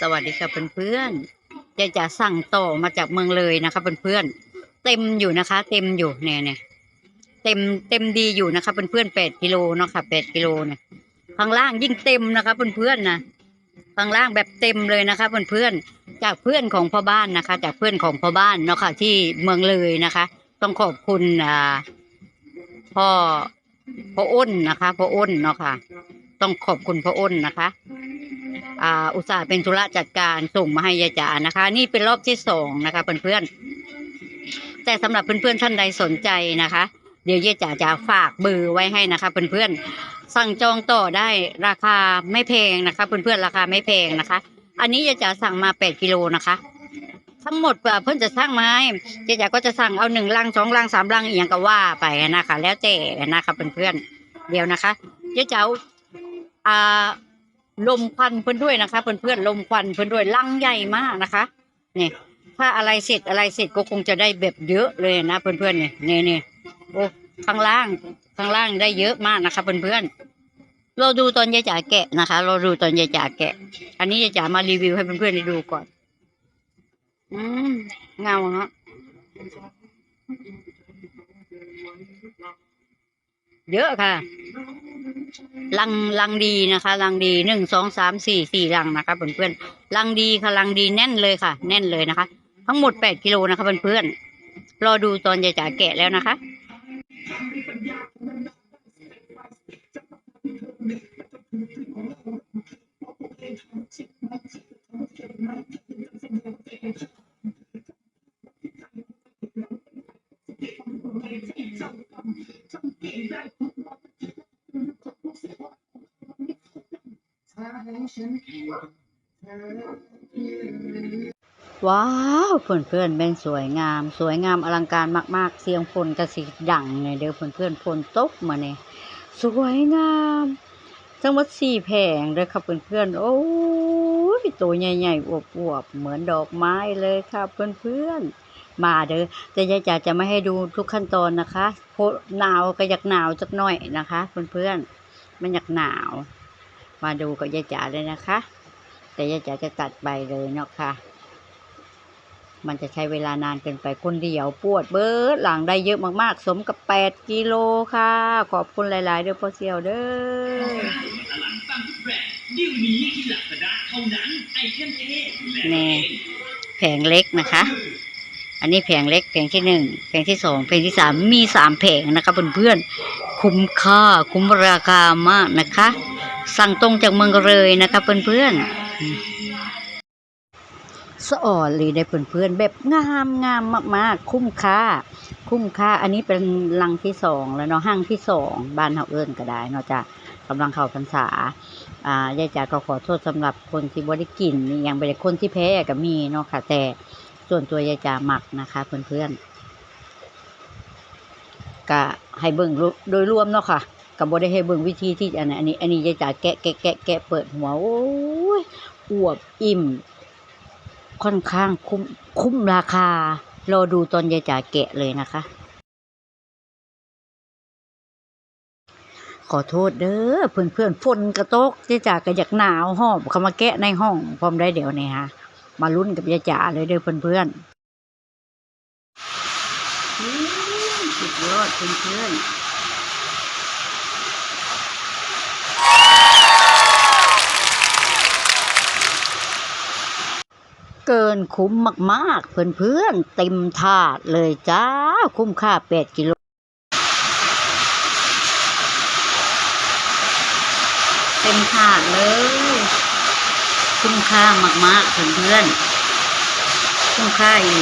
สวัสดีค่ะเพื่อนๆจะจะสั่งต่อมาจากเมืองเลยนะคะเพื่อนๆเต็มอยู่นะคะ เต็มอยู่เนี่ยเนี่ยเต็มเต็มดีอยู่นะคะเพื่อนๆแปดกิโลเนาะค่ะแปดกิโลเนี่ยข้างล่างยิ่งเต็มนะคะเพื่อนๆนะข้างล่างแบบเต็มเลยนะคะเพื่อนๆจากเพื่อนของพ่อบ้านนะคะ จากเพื่อนของพ่อบ้านเนาะค่ะที่เมืองเลยนะคะ ต้องขอบคุณอ่าพ่อพ่ออ้นนะคะพ่ออ้นเนาะค่ะ ต้องขอบคุณพ่ออ้นนะคะ อุตสาห์เป็นธุระจัดการส่งมาให้ยายจ๋านะคะ นี่เป็นรอบที่สองนะคะเพื่อนๆแต่สำหรับเพื่อนๆท่านใดสนใจนะคะ เดี๋ยวยายจ๋าจะฝากเบอร์ไว้ให้นะคะเพื่อนๆสั่งจองต่อได้ราคาไม่แพงนะคะเพื่อนๆราคาไม่แพงนะคะ อันนี้ยายจ๋าสั่งมาแปดกิโลนะคะทั้งหมดเพื่อนจะสั่งไม้ยายจ๋าก็จะสั่งเอาหนึ่งลังสองลังสามลังอหย่างก็ว่าไปนะคะ แล้วแต่นะคะเพื่อนๆเดี๋ยวนะคะยายจ๋าอ่า ลมควันเพื่อนด้วยนะคะเพื่อนๆลมควันเพื่อนด้วยลังใหญ่มากนะคะนี่ถ้าอะไรเสร็จอะไรเสร็จก็คงจะได้แบบเยอะเลยนะเพื่อนๆเนี่ยเนี่ยเนี่ยโอ้ข้างล่างข้างล่างได้เยอะมากนะคะเพื่อนๆเราดูตอนยายจ๋าแกะนะคะ เราดูตอนยายจ๋าแกะ อันนี้ยายจ๋ามารีวิวให้เพื่อนๆได้ดูก่อน อืมเงาฮะ เยอะค่ะ ลังลังดีนะคะลังดีหนึ่งสองสามสี่สี่ลังนะคะเพื่อนๆลังดีค่ะลังดีแน่นเลยค่ะ แน่นเลยนะคะ ทั้งหมดแปดกิโลนะคะเพื่อนๆรอดูตอนยายจ๋าแกะแล้วนะคะ ว้าวเพื่อนๆเป็นสวยงาม สวยงามอลังการมาก ๆ เสียงฝนกระสีดังเนี่ยเดี๋ยวเพื่อนฝนตกมาเนี่ยสวยงามทั้งหมดสี่แผงเลยครับเพื่อนโอ้ยตัวใหญ่ๆอวบๆเหมือนดอกไม้เลยครับเพื่อน มาเด้อแต่ยายจ๋าจะไม่ให้ดูทุกขั้นตอนนะคะเพราะหนาวก็อยากหนาวจักหน่อยนะคะเพื่อนๆมันอยากหนาว มาดูกับยายจ๋าเลยนะคะ แต่ยายจ๋าจะตัดใบเลยเนาะค่ะ มันจะใช้เวลานานเกินไปคนเดียวปวดเบิดหลังได้เยอะมากๆ สมกับแปดกิโลค่ะ ขอบคุณหลายๆเด้อพ่อเซียวเด้อตลาดตามทุกแบรนด์ดิวนี้ที่หลักกระดาษเท่านั้นไอเทมเอและแน่แผงเล็กนะคะ อันนี้แผงเล็กแผงที่หนึ่งแผงที่สองแผงที่สามมีสามแผงนะคะเพื่อนๆคุ้มค่าคุ้มราคามากนะคะ สั่งตรงจากเมืองเลยนะคะเพื่อนๆสออนเลยได้เพื่อนๆแบบงามงามมากๆ คุ้มค่า คุ้มค่า อันนี้เป็นลังที่สองแล้วเนาะห้างที่สองบ้านเฮาเอิ้นก็ได้เนาะจ้ะกำลังเข้าพรรษาอ่ายายจ๋าก็ขอโทษสำหรับคนที่บ่ได้กินนี่ยังบ่ได้คนที่แพ้ก็มีเนาะค่ะแต่ ส่วนตัวยายจ๋าหมักนะคะเพื่อนๆก็ให้เบิ่งโดยรวมเนาะค่ะก็บ่ได้ให้เบิ่งวิธีที่อันนั้นอันนี้ อันนี้ยายจ๋าแกะแกะแกะแกะเปิดหัวโอ้ยอวบอิ่ม ค่อนข้างคุ้มคุ้มราคารอดูตอนยายจ๋าแกะเลยนะคะ ขอโทษเด้อเพื่อนเพื่อนๆฝนกระตกยายจ๋าก็อยากหนาวหอบเขามาแกะในห้องพร้อมได้เดี๋ยวนี้ฮะ มาลุ้นกับยายจ๋าเลยเด้อเพื่อนเพื่อนๆอื้อสุดยอดเพื่อนเพื่อนๆเกินคุ้มมากๆเพื่อนเพื่อนๆเต็มถาดเลยจ้า คุ้มค่าแปดกิโล เต็มถาดเลย คุ้มค่ามากๆเพื่อนๆ คุ้มค่าอี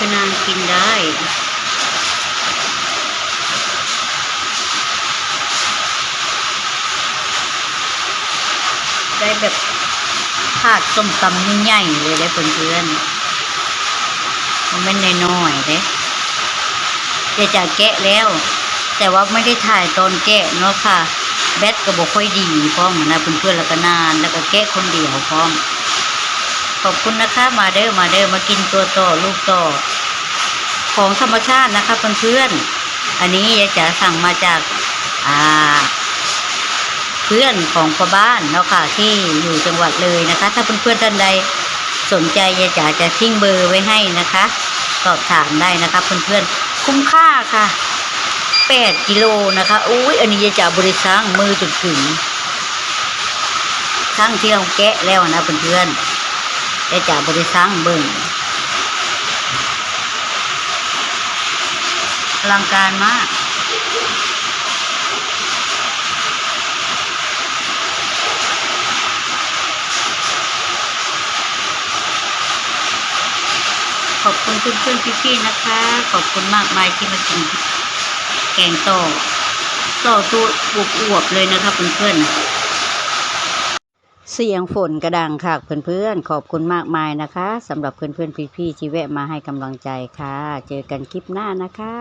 กอันนี้คือนางกินได้ได้แบบถาดส้มตำใหญ่ๆเลยเด้เพื่อนๆมันไม่นน้อยๆเด้จะจะแกะแล้ว แต่ว่าไม่ได้ถ่ายตอนแกะเนาะค่ะ แบตก็บอกค่อยดีพร้อมนะเพื่อนๆแล้วก็นาน แล้วก็แกะคนเดียวพร้อม ขอบคุณนะคะ มาเด้อมาเด้อมากินตัวต่อลูกต่อ ของธรรมชาตินะคะเพื่อนๆอันนี้ยายจ๋าสั่งมาจากอ่าเพื่อนของพ่อบ้านเนาะค่ะที่อยู่จังหวัดเลยนะคะ ถ้าเพื่อนๆท่านใดสนใจยายจ๋าจะทิ้งเบอร์ไว้ให้นะคะสอบถามได้นะคะเพื่อนๆคุ้มค่าค่ะแปดกิโลนะคะอุ้ยอันนี้ยายจ๋าบริสังมือจนถึงทั้งที่เราแกะแล้วนะเพื่อนๆยายจ๋าบริสังเบิ่ง อลังการมากขอบคุณเพื่อนๆพี่ๆนะคะ ขอบคุณมากมายที่มากินแกงต่อต่อตัวอวบๆเลยนะคะเพื่อนๆ สียงฝนกระดังค่ะเพื่อนๆ ขอบคุณมากมายนะคะสำหรับเพื่อนๆพี่ๆที่แวะมาให้กำลังใจค่ะ เจอกันคลิปหน้านะคะ